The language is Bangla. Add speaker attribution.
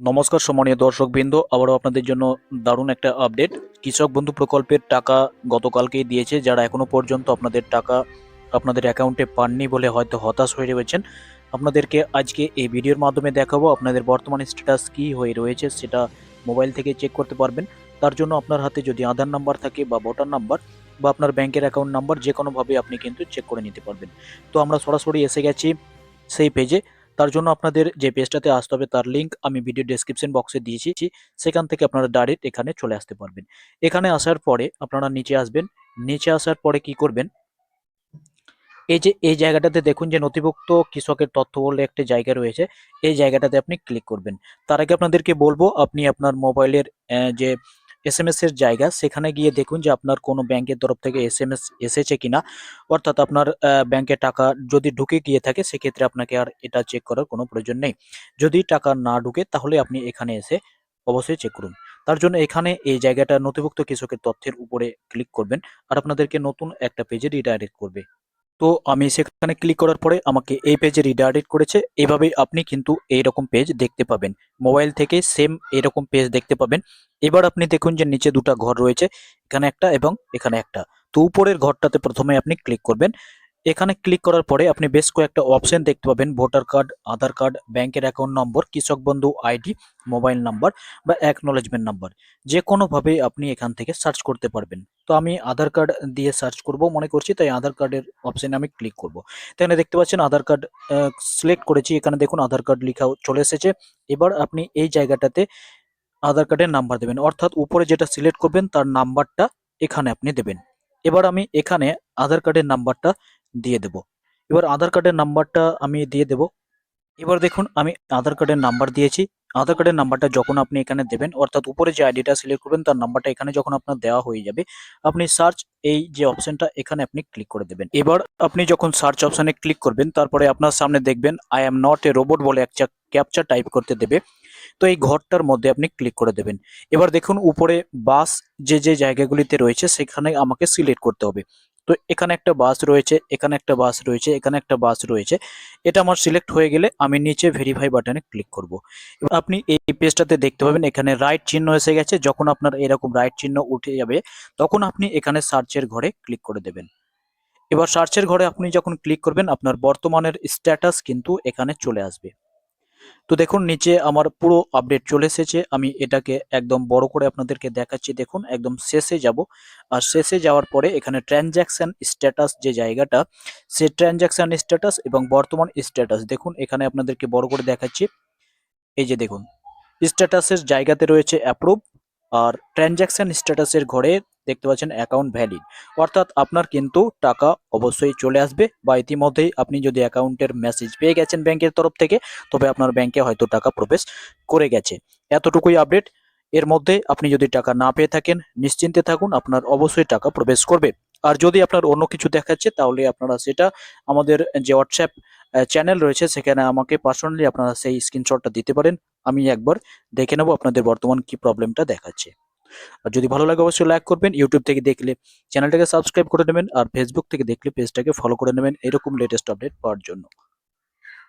Speaker 1: নমস্কার সম্মানীয় দর্শকবৃন্দ, আবারও আপনাদের জন্য দারুণ একটা আপডেট কৃষক বন্ধু প্রকল্পের টাকা গতকালকেই দিয়েছে, যারা এখনও পর্যন্ত আপনাদের টাকা আপনাদের অ্যাকাউন্টে পাননি বলে হয়তো হতাশ হয়ে রয়েছেন। আপনাদেরকে আজকে এই ভিডিওর মাধ্যমে দেখাবো আপনাদের বর্তমান স্ট্যাটাস কী হয়ে রয়েছে, সেটা মোবাইল থেকে চেক করতে পারবেন। তার জন্য আপনার হাতে যদি আধার নাম্বার থাকে বা ভোটার নাম্বার বা আপনার ব্যাংকের অ্যাকাউন্ট নাম্বার যে কোনোভাবে আপনি কিন্তু চেক করে নিতে পারবেন। তো আমরা সরাসরি এসে গেছি সেই পেজে তার জন্য আপনাদের যে পেজটাতে আসতে হবে তার লিঙ্ক আমি ভিডিও ডেসক্রিপশন বক্সে দিয়েছি। সেখান থেকে আপনারা ডাইরেক্ট এখানে চলে আসতে পারবেন। এখানে আসার পরে আপনারা নিচে আসবেন। নিচে আসার পরে কি করবেন? এই যে, এই জায়গাটাতে দেখুন যে নথিভুক্ত কৃষকের তথ্য বলে একটা জায়গা রয়েছে। এই জায়গাটাতে আপনি ক্লিক করবেন। তার আগে আপনাদেরকে বলব, আপনি আপনার মোবাইলের যে এস এর জায়গা। সেখানে গিয়ে দেখুন যে আপনার কোনো ব্যাংকের তরফ থেকে এস এম এস এসেছে কিনা। অর্থাৎ আপনার ব্যাংকে টাকা যদি ঢুকে গিয়ে থাকে, সেক্ষেত্রে আপনাকে আর এটা চেক করার কোনো প্রয়োজন নেই। যদি টাকা না ঢুকে, তাহলে আপনি এখানে এসে অবশ্যই চেক করুন। তার জন্য এখানে এই জায়গাটা নথিভুক্ত কৃষকের তথ্যের উপরে ক্লিক করবেন। আর আপনাদেরকে নতুন একটা পেজে রিডাইরেক্ট করবে। তো আমি সেখানে ক্লিক করার পরে আমাকে এই পেজে রিডাইরেক্ট করেছে। এভাবে আপনি কিন্তু এইরকম পেজ দেখতে পাবেন। মোবাইল থেকে সেম এরকম পেজ দেখতে পাবেন। এবার আপনি দেখুন যে নিচে দুটা ঘর রয়েছে, এখানে একটা এবং এখানে একটা। তো উপরের ঘরটাতে প্রথমে আপনি ক্লিক করবেন। এখানে ক্লিক করার পরে আপনি বেশ কয়েকটা অপশন দেখতে পাবেন। ভোটার কার্ড আধার কার্ড ব্যাংকের অ্যাকাউন্ট নম্বর Krishak Bandhu ID mobile number বা অ্যাকনোলেজমেন্ট নাম্বার যে কোনোভাবে আপনি এখান থেকে সার্চ করতে পারবেন। তো আমি আধার কার্ড দিয়ে সার্চ করব, মনে করছি, তাই আধার কার্ডের অপশানে আমি ক্লিক করব। তো এখানে দেখতে পাচ্ছেন, আধার কার্ড সিলেক্ট করেছি। এখানে দেখুন, আধার কার্ড লেখা চলে এসেছে। এবার আপনি এই জায়গাটাতে আধার কার্ডের নাম্বার দেবেন। অর্থাৎ উপরে যেটা সিলেক্ট করবেন, তার নাম্বারটা এখানে আপনি দেবেন। এবার আমি এখানে আধার কার্ডের নাম্বারটা দিয়ে দেব। এবার আধার কার্ডের নাম্বারটা আমি দিয়ে দেব। এবার দেখুন, আমি আধার কার্ডের নাম্বার দিয়েছি। আধার কার্ডের নাম্বারটা যখন আপনি এখানে দেবেন, অর্থাৎ উপরে যে আইডিটা সিলেক্ট করবেন, তার নাম্বারটা এখানে যখন আপনার দেওয়া হয়ে যাবে, আপনি সার্চ এই যে অপশনটা এখানে আপনি ক্লিক করে দেবেন। এবার আপনি যখন সার্চ অপশনে ক্লিক করবেন, তারপরে আপনার সামনে দেখবেন I am not a robot বলে একটা ক্যাপচা টাইপ করতে দেবে। তো এই ঘরটার মধ্যে আপনি ক্লিক করে দেবেন। এবার দেখুন, উপরে বাস যে যে জায়গাগুলিতে রয়েছে, সেখানে আমাকে সিলেক্ট করতে হবে। তো এখানে একটা বাস রয়েছে, এখানে একটা বাস রয়েছে, এখানে একটা বাস রয়েছে। এটা আমার সিলেক্ট হয়ে গেলে আমি নিচে ভেরিফাই বাটনে ক্লিক করব। আপনি এই পেজটাতে দেখতে পাবেন, এখানে রাইট চিহ্ন এসে গেছে। যখন আপনার এরকম রাইট চিহ্ন উঠে যাবে, তখন আপনি এখানে সার্চের ঘরে ক্লিক করে দেবেন। এবার সার্চের ঘরে আপনি যখন ক্লিক করবেন, আপনার বর্তমানের স্ট্যাটাস কিন্তু এখানে চলে আসবে। তো দেখুন, নিচে আমার পুরো আপডেট চলে এসেছে। আমি এটাকে একদম বড় করে আপনাদেরকে দেখাচ্ছি। দেখুন, একদম শেষে যাব। আর শেষে যাওয়ার পরে এখানে ট্রানজ্যাকশন স্ট্যাটাস যে জায়গাটা, সে ট্রানজ্যাকশন স্ট্যাটাস এবং বর্তমান স্ট্যাটাস দেখুন, এখানে আপনাদেরকে বড় করে দেখাচ্ছি। এই যে দেখুন স্ট্যাটাসের জায়গাতে রয়েছে অ্যাপ্রুভ আর ট্রানজ্যাকশন স্ট্যাটাসের ঘরে দেখতে পাচ্ছেন অ্যাকাউন্ট ভ্যালিড অর্থাৎ আপনার কিন্তু টাকা অবশ্যই চলে আসবে বা ইতিমধ্যেই আপনি যদি অ্যাকাউন্টের মেসেজ পেয়ে গেছেন ব্যাংকের তরফ থেকে, তবে আপনার ব্যাংকে হয়তো টাকা প্রবেশ করে গেছে। এতটুকুই আপডেট এর মধ্যে আপনি যদি টাকা না পেয়ে থাকেন, নিশ্চিন্তে থাকুন, আপনার অবশ্যই টাকা প্রবেশ করবে। আর যদি আপনার অন্য কিছু দেখাচ্ছে, তাহলে আপনারা সেটা আমাদের যে হোয়াটসঅ্যাপ চ্যানেল রয়েছে, সেখানে আমাকে পার্সোনালি আপনারা সেই স্ক্রিনশটটা দিতে পারেন। আমি একবার দেখে নেব আপনাদের বর্তমান কি প্রবলেমটা দেখাচ্ছে। আর যদি ভালো লাগে অবশ্যই লাইক করবেন ইউটিউব থেকে দেখলে চ্যানেলটাকে সাবস্ক্রাইব করে নেবেন আর ফেসবুক থেকে দেখলে পেজটাকে ফলো করে নেবেন। এরকম লেটেস্ট আপডেট পাওয়ার জন্য।